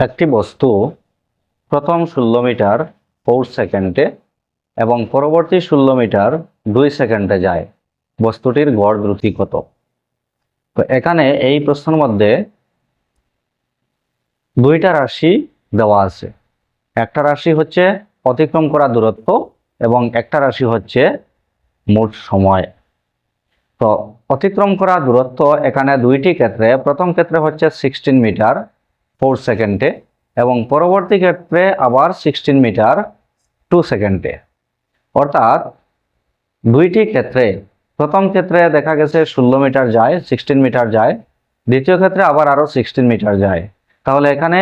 একটি বস্তু প্রথম ষোলো মিটার ফোর সেকেন্ডে এবং পরবর্তী ষোলো মিটার দুই সেকেন্ডে যায়। বস্তুটির গড় দ্রুতি কত? তো এখানে এই প্রশ্নের মধ্যে দুইটা রাশি দেওয়া আছে। একটা রাশি হচ্ছে অতিক্রম করা দূরত্ব এবং একটা রাশি হচ্ছে মোট সময়। তো অতিক্রম করা দূরত্ব এখানে দুইটি ক্ষেত্রে, প্রথম ক্ষেত্রে হচ্ছে সিক্সটিন মিটার ফোর সেকেন্ডে এবং পরবর্তী ক্ষেত্রে আবার সিক্সটিন মিটার টু সেকেন্ডে। অর্থাৎ দুইটি ক্ষেত্রে, প্রথম ক্ষেত্রে দেখা গেছে ষোলো মিটার যায়, সিক্সটিন মিটার যায়, দ্বিতীয় ক্ষেত্রে আবার আরও সিক্সটিন মিটার যায়। তাহলে এখানে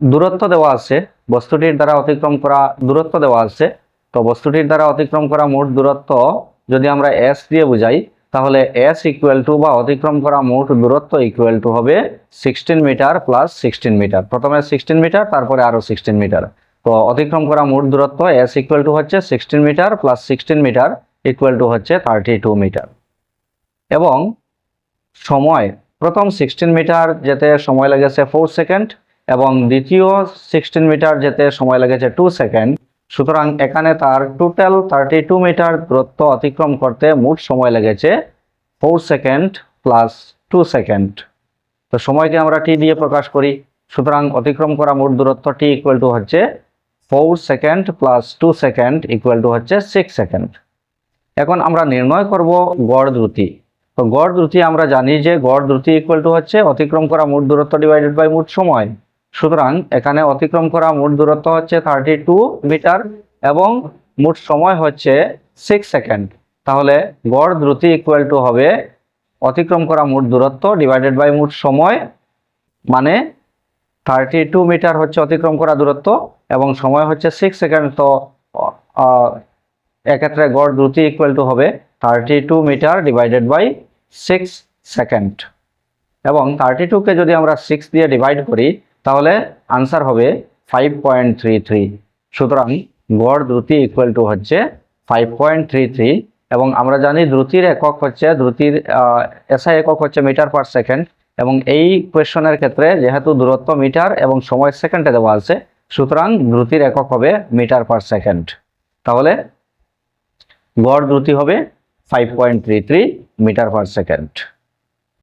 দূরত্ব দেওয়া আছে, বস্তুটির দ্বারা অতিক্রম করা দূরত্ব দেওয়া আছে। তো বস্তুটির দ্বারা অতিক্রম করা মোট দূরত্ব যদি আমরা এস দিয়ে বুঝাই তাহলে এস ইকুয়াল টু বা অতিক্রম করা মোট দূরত্ব ইকুয়াল টু হবে sixteen metre plus sixteen metre প্রথমে সিক্সটিন মিটার তারপরে আরও সিক্সটিন মিটার তো অতিক্রম করা মোট দূরত্ব এস ইকুয়াল টু হচ্ছে sixteen metre plus sixteen metre equal to হচ্ছে থার্টি টু মিটার এবং সময়, প্রথম সিক্সটিন মিটার যেতে সময় লেগেছে ফোর সেকেন্ড এবং দ্বিতীয় সিক্সটিন মিটার যেতে সময় লেগেছে টু সেকেন্ড সুতরাং এখানে তার টোটাল থার্টি টু মিটার দূরত্ব অতিক্রম করতে মোট সময় লেগেছে four second plus two second তো সময়কে আমরা টি দিয়ে প্রকাশ করি। সুতরাং অতিক্রম করা মোট দূরত্ব টি ইকুয়াল টু হচ্ছে four second plus two second equal to হচ্ছে সিক্স সেকেন্ড এখন আমরা নির্ণয় করব গড় দ্রুতি। তো গড় দ্রুতি আমরা জানি যে গড় দ্রুতি ইকুয়াল টু হচ্ছে অতিক্রম করা মোট দূরত্ব ডিভাইডেড বাই মোট সময়। সুতরাং এখানে অতিক্রম করা মোট দূরত্ব হচ্ছে থার্টি টু মিটার এবং মোট সময় হচ্ছে সিক্স সেকেন্ড তাহলে গড় দ্রুতি ইকুয়াল টু হবে অতিক্রম করা মোট দূরত্ব ডিভাইডেড বাই মোট সময় মানে থার্টি টু মিটার হচ্ছে অতিক্রম করা দূরত্ব এবং সময় হচ্ছে সিক্স সেকেন্ড তো এক্ষেত্রে গড় দ্রুতি ইকুয়াল টু হবে thirty two metre divided by six second এবং থার্টি টুকে যদি আমরা সিক্স দিয়ে ডিভাইড করি তাহলে আনসার হবে ফাইভ পয়েন্ট থ্রি থ্রি সুতরাং গড় দ্রুতি ইকুয়াল টু হচ্ছে ফাইভ পয়েন্ট থ্রি থ্রি এবং আমরা জানি দ্রুতির একক হচ্ছে, দ্রুতির এসআই একক হচ্ছে মিটার পার সেকেন্ড এবং এই কোয়েশনের ক্ষেত্রে যেহেতু দূরত্ব মিটার এবং সময় সেকেন্ডে দেওয়া আছে, সুতরাং দ্রুতির একক হবে মিটার পার সেকেন্ড তাহলে গড় দ্রুতি হবে five point three three metre per second